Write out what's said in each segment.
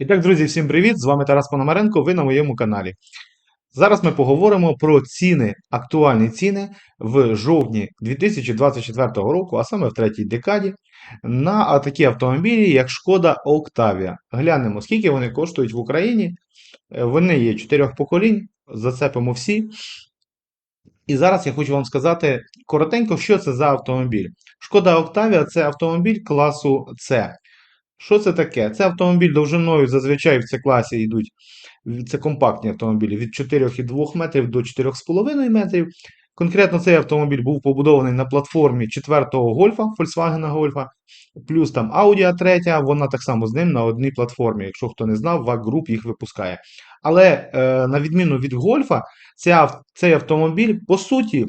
І так, друзі, всім привіт! З вами Тарас Пономаренко, ви на моєму каналі. Зараз ми поговоримо про ціни, актуальні ціни в жовтні 2024 року, а саме в третій декаді, на такі автомобілі, як Шкода Octavia. Глянемо, скільки вони коштують в Україні. Е, Вони є чотирьох поколінь, зацепимо всі. І зараз я хочу вам сказати коротенько, що це за автомобіль. Шкода Octavia це автомобіль класу С. Що це таке? Це автомобіль довжиною зазвичай в цій класі йдуть. Це компактні автомобілі від 4,2 метрів до 4,5 метрів. Конкретно цей автомобіль був побудований на платформі 4-го гольфа, Volkswagen Гольфа, плюс там Audi A3, вона так само з ним на одній платформі. Якщо хто не знав, VAG Group їх випускає. Але е, на відміну від гольфа, цей автомобіль, по суті,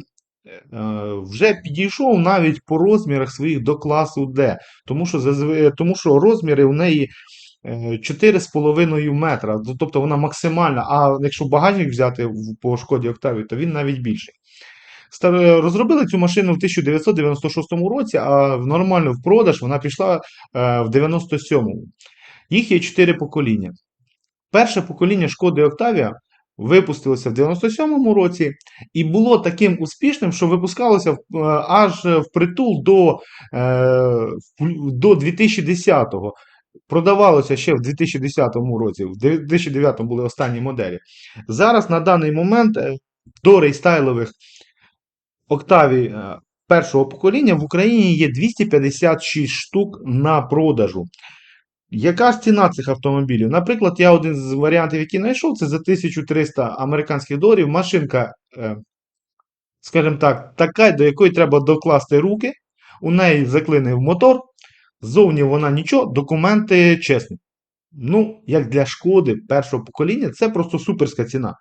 вже підійшов навіть по розмірах своїх до класу D. Тому що, тому що розміри у неї е, 4,5 метра. Ну, Тобто вона максимальна. А якщо багажник взяти по шкоді Octavia, то він навіть більший. Розробили цю машину в 1996 році, а нормально в продаж вона пішла е, в 97-му. Їх є 4 покоління. Перше покоління шкоди Octavia випустилося в 97-му році і було таким успішним, що випускалося е, аж впритул до, е, до 2010-го. Продавалося ще в 2010 році, в 2009 були останні моделі. Зараз на даний момент е, до рейстайлових е, першого покоління в Україні є 256 штук на продажу. Яка ж ціна цих автомобілів? Наприклад, я один з варіантів, який знайшов, це за 1300 американських доларів. Машинка, е, скажімо так, така, до якої треба докласти руки. У неї заклинив мотор. Ззовні вона нічого, документи чесні. Ну, як для шкоди першого покоління, це просто суперська ціна.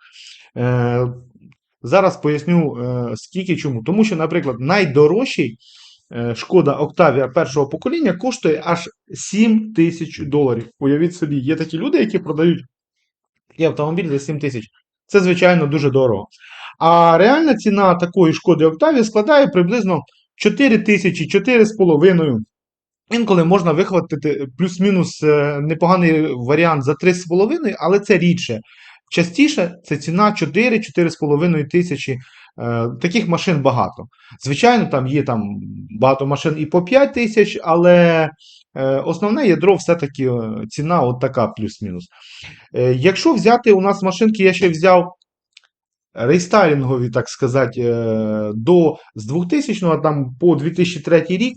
Е, зараз поясню, е, скільки чому. Тому що, наприклад, найдорожчий шкода Octavia першого покоління коштує аж 7 тисяч доларів. Уявіть собі, є такі люди, які продають такий автомобіль за 7 тисяч. Це, звичайно, дуже дорого. А реальна ціна такої шкоди Octavia складає приблизно 4 тисячі, 4,5. Інколи можна вихватити плюс-мінус е, непоганий варіант за 3,5, але це рідше. Частіше це ціна 4-4,5 тисячі. Е, Таких машин багато. Звичайно, там є там багато машин і по 5 тисяч, але е, основне ядро все-таки е, ціна от така плюс-мінус. Якщо взяти у нас машинки, я ще взяв рейстайлінгові, так сказати, до з 2000 там по 2003 рік.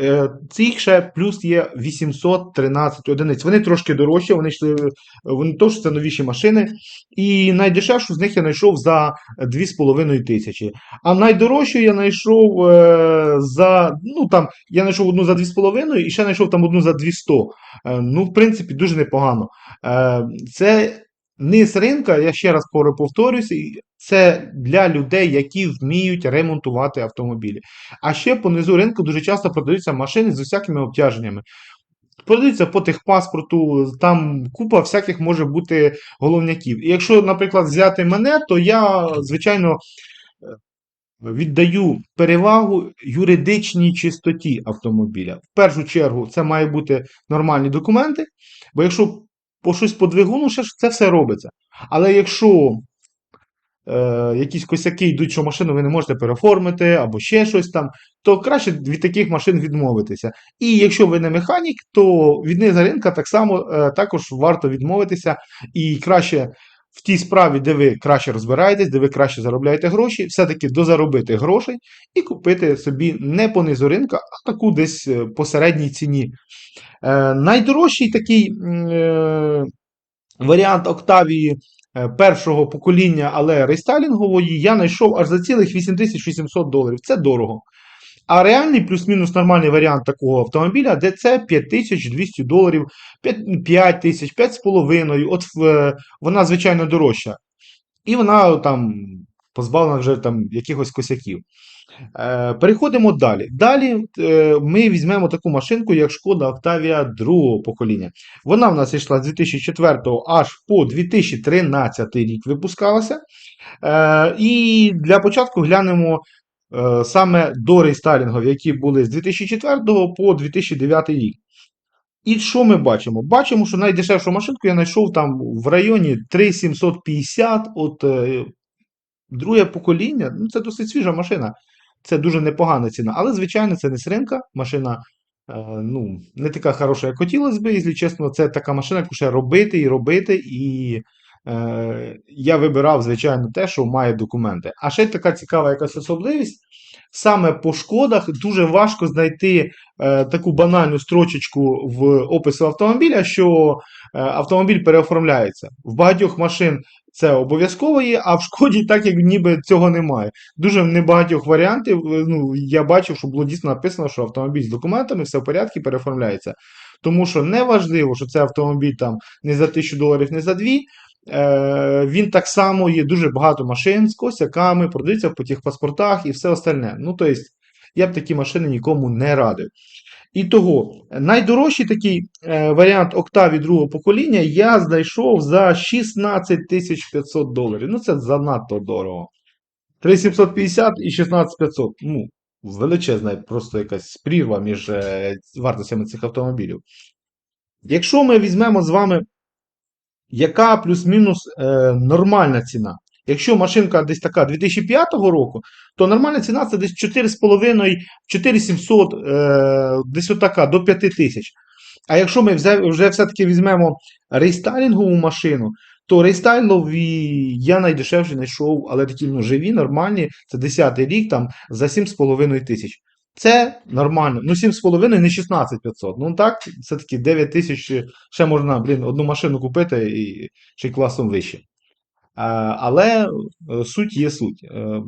Е, Цих ще плюс є 813 одиниць. Вони трошки дорожчі, вони йшли, вони теж це новіші машини. І найдешевшу з них я знайшов за 2,5 тисячі. А найдорожчу я знайшов е, за. Ну там я знайшов одну за 2,5 і ще знайшов там одну за 200. Е, ну, в принципі, дуже непогано. Е, це низ ринка, я ще раз повторюся, це для людей, які вміють ремонтувати автомобілі. А ще по низу ринку дуже часто продаються машини з усякими обтяженнями. Продаються по техпаспорту, там купа всяких може бути головняків. І якщо, наприклад, взяти мене, то я, звичайно, віддаю перевагу юридичній чистоті автомобіля. В першу чергу, це мають бути нормальні документи, бо якщо по щось по двигуну, ще це все робиться. Але якщо е, якісь косяки йдуть, що машину ви не можете переоформити, або ще щось там, то краще від таких машин відмовитися. І якщо ви не механік, то від низа ринка так само е, також варто відмовитися і краще. В тій справі, де ви краще розбираєтесь, де ви краще заробляєте гроші, все-таки дозаробити грошей і купити собі не по низу ринка, а таку десь е, по середній ціні. Е, найдорожчий такий е, варіант Октавії е, першого покоління, але рестайлінгової, я знайшов аж за цілих 8800 доларів. Це дорого. А реальний плюс-мінус нормальний варіант такого автомобіля, де це 5200 доларів, 5 тисяч, 5,5. От е, вона, звичайно, дорожча. І вона там позбавлена вже там якихось косяків. Е, Переходимо далі. Далі е, ми візьмемо таку машинку, як Шкода Octavia другого покоління. Вона в нас йшла з 2004 аж по 2013 рік випускалася. І для початку глянемо саме до рейстайлінгів, які були з 2004 по 2009 рік. І що ми бачимо? Бачимо, що найдешевшу машинку я знайшов там в районі 3750. От е, друге покоління, ну це досить свіжа машина. Це дуже непогана ціна. Але, звичайно, це не сринка. Машина е, ну, не така хороша, як хотілося б, якщо чесно, це така машина, яку ще робити і робити. І е, я вибирав, звичайно, те, що має документи. А ще така цікава якась особливість. Саме по шкодах дуже важко знайти е, таку банальну строчечку в опису автомобіля, що е, автомобіль переоформляється. В багатьох машин це обов'язково є, а в шкоді так як ніби цього немає. Дуже в небагатьох варіантів. е, Ну, я бачив, що було дійсно написано, що автомобіль з документами, все в порядку, переоформляється. Тому що не важливо, що це автомобіль там не за 1000 доларів, не за 2. Е, він так само є дуже багато машин з косяками, продаються по тих паспортах і все остальне. Ну, тобто, я б такі машини нікому не радив. І того, найдорожчий такий е, варіант Octavia другого покоління я знайшов за 16 500 доларів. Ну, це занадто дорого. 3750 і 16500. Ну, величезна просто якась прірва між е, вартостями цих автомобілів. Якщо ми візьмемо з вами, яка плюс-мінус е, нормальна ціна? Якщо машинка десь така 2005 року, то нормальна ціна це десь 4,5, 4700, е, десь отака, до 5000. А якщо ми вже все-таки візьмемо рейстайлінгову машину, то рейстайлові я найдешевше знайшов, але такі ну, живі, нормальні, це 10 рік там за 7,5 тисяч. Це нормально. Ну, 7,5 не 16500. Ну так, все-таки 9 тисяч ще можна, блін, одну машину купити і ще й класом вище. Але е, суть є суть. Е,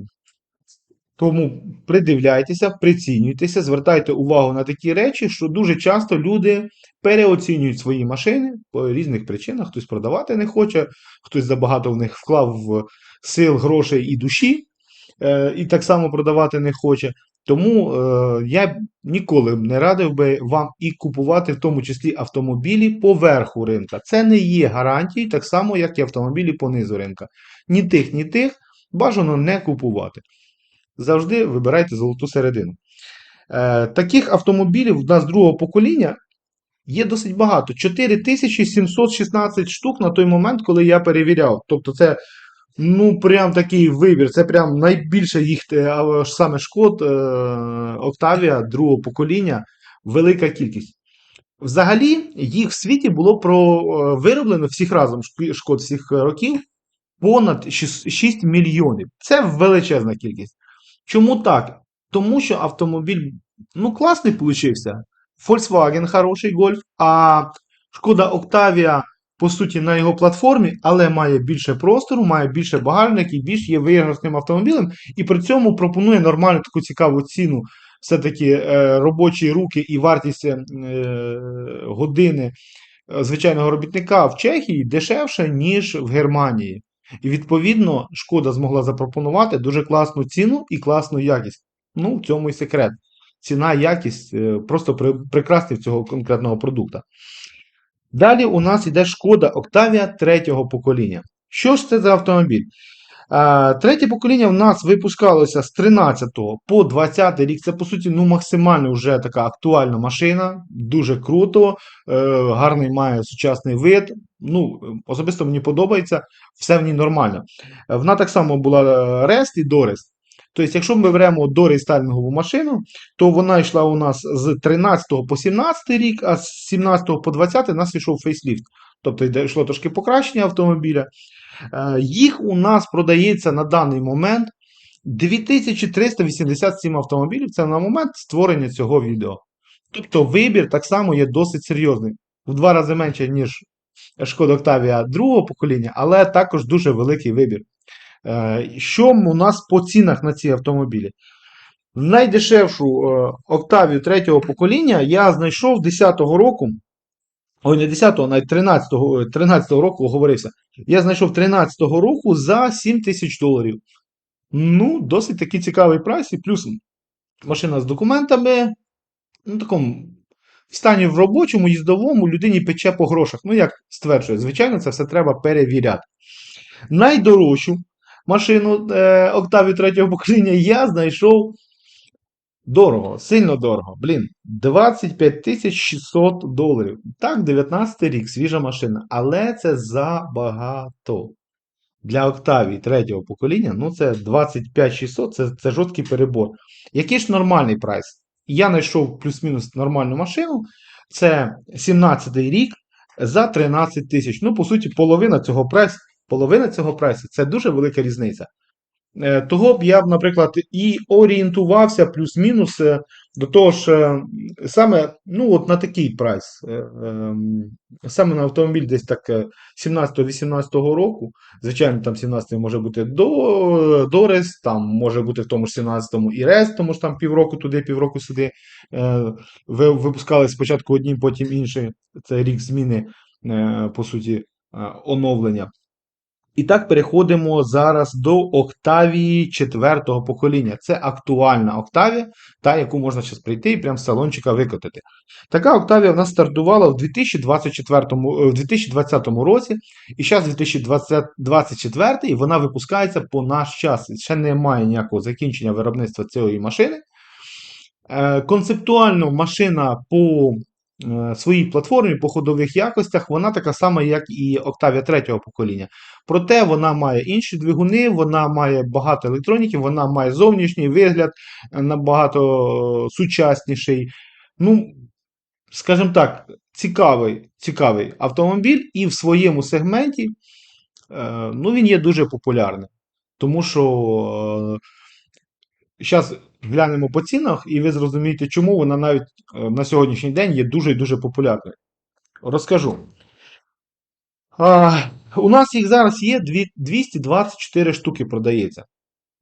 Тому придивляйтеся, прицінюйтеся, звертайте увагу на такі речі, що дуже часто люди переоцінюють свої машини по різних причинах. Хтось продавати не хоче, хтось забагато в них вклав сил, грошей і душі, е, і так само продавати не хоче. Тому е, я ніколи не радив би вам і купувати, в тому числі автомобілі по верху ринка. Це не є гарантією, так само, як і автомобілі по низу ринка. Ні тих, ні тих бажано не купувати. Завжди вибирайте золоту середину. Е, таких автомобілів у нас другого покоління є досить багато. 4716 штук на той момент, коли я перевіряв. Тобто, це ну, прям такий вибір. Це прям найбільше їх е, саме шкод е, Octavia другого покоління, велика кількість. Взагалі, їх в світі було про, е, вироблено всіх разом шкод всіх років понад 6, 6 мільйонів. Це величезна кількість. Чому так? Тому що автомобіль ну, класний получився. Volkswagen хороший гольф, а шкода Octavia, по суті, на його платформі, але має більше простору, має більше багажник і більш є виграсним автомобілем, і при цьому пропонує нормальну таку цікаву ціну. Все-таки е, робочі руки і вартість е, години е, звичайного робітника в Чехії дешевше, ніж в Германії. І відповідно шкода змогла запропонувати дуже класну ціну і класну якість. Ну, в цьому і секрет. Ціна, якість е, просто при, прекрасні цього конкретного продукту. Далі у нас йде шкода Octavia третього покоління. Що ж це за автомобіль? Третє покоління в нас випускалося з 13 по 20 рік. Це, по суті, ну, максимально вже така актуальна машина. Дуже круто, е, гарний має сучасний вид. Ну, Особисто мені подобається, все в ній нормально. Е, Вона так само була Рест і Дорест. Тобто, якщо ми беремо дорестайлінгову машину, то вона йшла у нас з 13 по 17 рік, а з 17 по 20 у нас йшов фейсліфт. Тобто йшло трошки покращення автомобіля. Е, Їх у нас продається на даний момент 2387 автомобілів. Це на момент створення цього відео. Тобто вибір так само є досить серйозний. В два рази менше, ніж Шкода Octavia другого покоління, але також дуже великий вибір. Е, Що у нас по цінах на ці автомобілі? Найдешевшу е, Octavia третього покоління я знайшов 10-го року. Ой, не 10-го, навіть 13-го, 13-го року оговорився. Я знайшов 13-го року за 7 тисяч доларів. Ну, досить такий цікавий прайс, і плюс машина з документами. Ну, такому в стані в робочому, їздовому людині пече по грошах. Ну, як стверджує, звичайно, це все треба перевіряти. Найдорожчу машину е, Octavia третього покоління я знайшов Дорого, сильно дорого. Блін, 25 600 доларів. Так, 19 рік, свіжа машина. Але це забагато. Для Octavia третього покоління, ну це 25 600, це, це жорсткий перебор. Який ж нормальний прайс? Я знайшов плюс-мінус нормальну машину. Це 17 й рік за 13 тисяч. Ну, по суті, половина цього прайсу, половина цього прайсу це дуже велика різниця. Е, Того б я б, наприклад, і орієнтувався плюс-мінус е, до того ж, е, саме ну, от на такий прайс. ем, Саме на автомобіль десь так е, 17-18 року. Звичайно, там 17 може бути до, дорез, там може бути в тому ж 17-му і рез, тому що там півроку туди, півроку сюди. Ви- Випускали спочатку одні, потім інші. Це рік зміни, по суті, оновлення. І так переходимо зараз до Октавії четвертого покоління. Це актуальна Октавія, та яку можна зараз прийти і прямо з салончика викотити. Така Октавія в нас стартувала в 2024, е, в 2020 році, і зараз 2024 вона випускається по наш час. Ще немає ніякого закінчення виробництва цієї машини. Е, Концептуально машина по е, своїй платформі, по ходових якостях, вона така сама, як і Octavia третього покоління. Проте вона має інші двигуни, вона має багато електроніки, вона має зовнішній вигляд е, набагато сучасніший. Ну, скажімо так, цікавий, цікавий автомобіль, і в своєму сегменті е, ну, він є дуже популярним. Тому що зараз глянемо по цінах, і ви зрозумієте, чому вона навіть е, на сьогоднішній день є дуже і дуже популярною. Розкажу. А, у нас їх зараз є 224 штуки продається.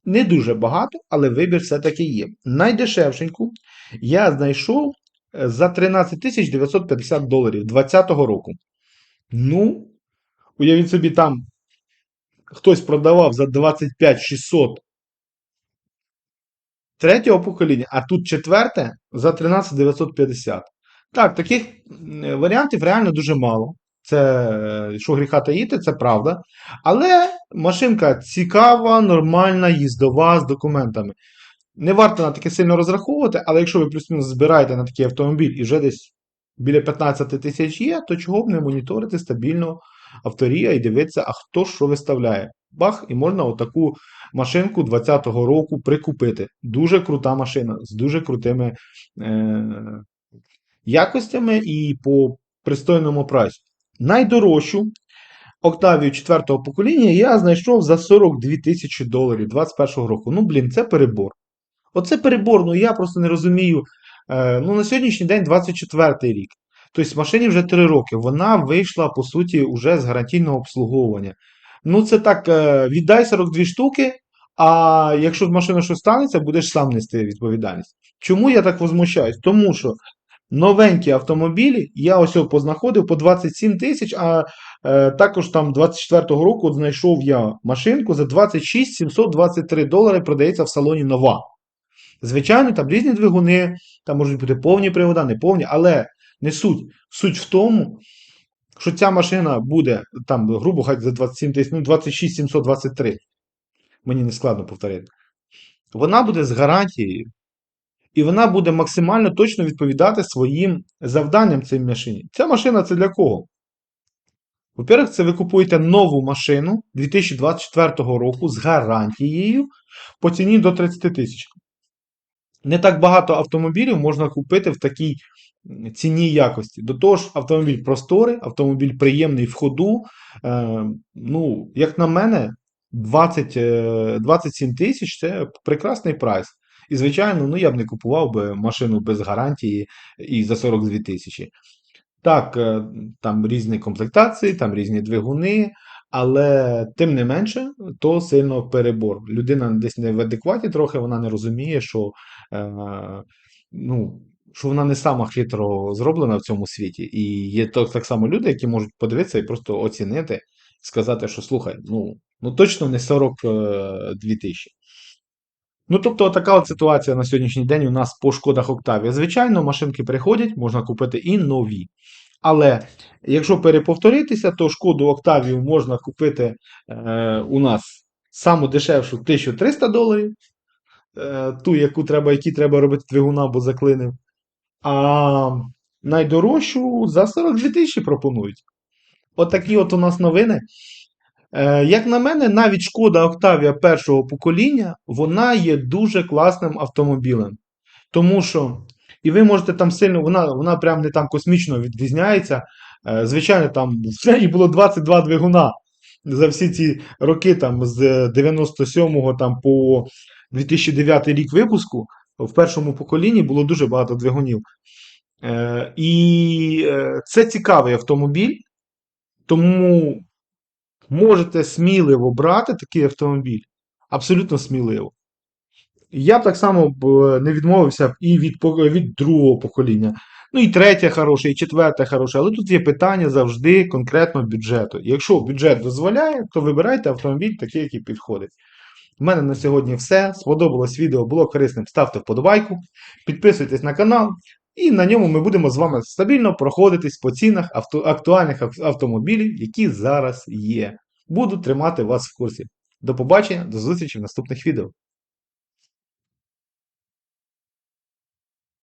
Не дуже багато, але вибір все-таки є. Найдешевшеньку я знайшов е, за 13 950 доларів 2020 року. Ну, уявіть собі, там хтось продавав за 25 600 третього покоління, а тут четверте за 13 950. Так, таких варіантів реально дуже мало. Це, е, що гріха таїти, це правда. Але машинка цікава, нормальна, їздова з документами. Не варто на таке сильно розраховувати, але якщо ви плюс-мінус збираєте на такий автомобіль і вже десь біля 15 тисяч є, то чого б не моніторити стабільно авторія і дивитися, а хто що виставляє. Бах, і можна отаку машинку 20-го року прикупити. Дуже крута машина з дуже крутими е- якостями і по пристойному прайсу. Найдорожчу Октавію 4-го покоління я знайшов за 42 тисячі доларів 21-го року. Ну, блін, це перебор. Оце перебор, ну я просто не розумію. Е, ну, на сьогоднішній день 24-й рік. Тобто машині вже 3 роки. Вона вийшла, по суті, вже з гарантійного обслуговування. Ну, це так, е, віддай 42 штуки, а якщо з машиною щось станеться, будеш сам нести відповідальність. Чому я так возмущаюсь? Тому що новенькі автомобілі, я ось познаходив по 27 тисяч, а е, також там 24-го року знайшов я машинку за 26 723 долари продається в салоні нова. Звичайно, там різні двигуни, там можуть бути повні привода, не повні, але не суть. Суть в тому, що ця машина буде там, грубо кажучи, за 27 тисяч, ну 26 723. Мені не складно повторити. Вона буде з гарантією. І вона буде максимально точно відповідати своїм завданням цій машині. Ця машина це для кого? Во-первых, це ви купуєте нову машину 2024 року з гарантією по ціні до 30 тисяч. Не так багато автомобілів можна купити в такій ціні якості. До того ж, автомобіль просторий, автомобіль приємний в ходу. Е, ну, як на мене, 20, е, 27 тисяч це прекрасний прайс. І, звичайно, ну я б не купував би машину без гарантії і за 42 тисячі. Так, е, там різні комплектації, там різні двигуни, але тим не менше, то сильно перебор. Людина десь не в адекваті трохи, вона не розуміє, що, е, ну, що вона не сама хитро зроблена в цьому світі. І є так, так само люди, які можуть подивитися і просто оцінити, сказати, що слухай, ну, ну точно не 42 тисячі. Ну, тобто, така от ситуація на сьогоднішній день у нас по шкодах Октавія. Звичайно, машинки приходять, можна купити і нові. Але якщо переповторитися, то шкоду Октавію можна купити е, у нас саму дешевшу 1300 доларів. Е, ту, яку треба, які треба робити двигуна, бо заклинив. А найдорожчу за 42 тисячі пропонують. От от у нас новини. Е, Як на мене, навіть шкода Octavia першого покоління, вона є дуже класним автомобілем. Тому що, і ви можете там сильно, вона, вона прям не там космічно відрізняється. Е, Звичайно, там в неї було 22 двигуна за всі ці роки, там з 97 там, по 2009 рік випуску. В першому поколінні було дуже багато двигунів. Е, І е, це цікавий автомобіль, тому можете сміливо брати такий автомобіль. Абсолютно сміливо. Я б так само е, не відмовився і від, від другого покоління. Ну і третє хороше, і четверте хороше, але тут є питання завжди конкретно бюджету. Якщо бюджет дозволяє, то вибирайте автомобіль такий, який підходить. У мене на сьогодні все. Сподобалось відео, було корисним. Ставте вподобайку, підписуйтесь на канал, і на ньому ми будемо з вами стабільно проходитись по цінах авто, актуальних автомобілів, які зараз є. Буду тримати вас в курсі. До побачення, до зустрічі в наступних відео.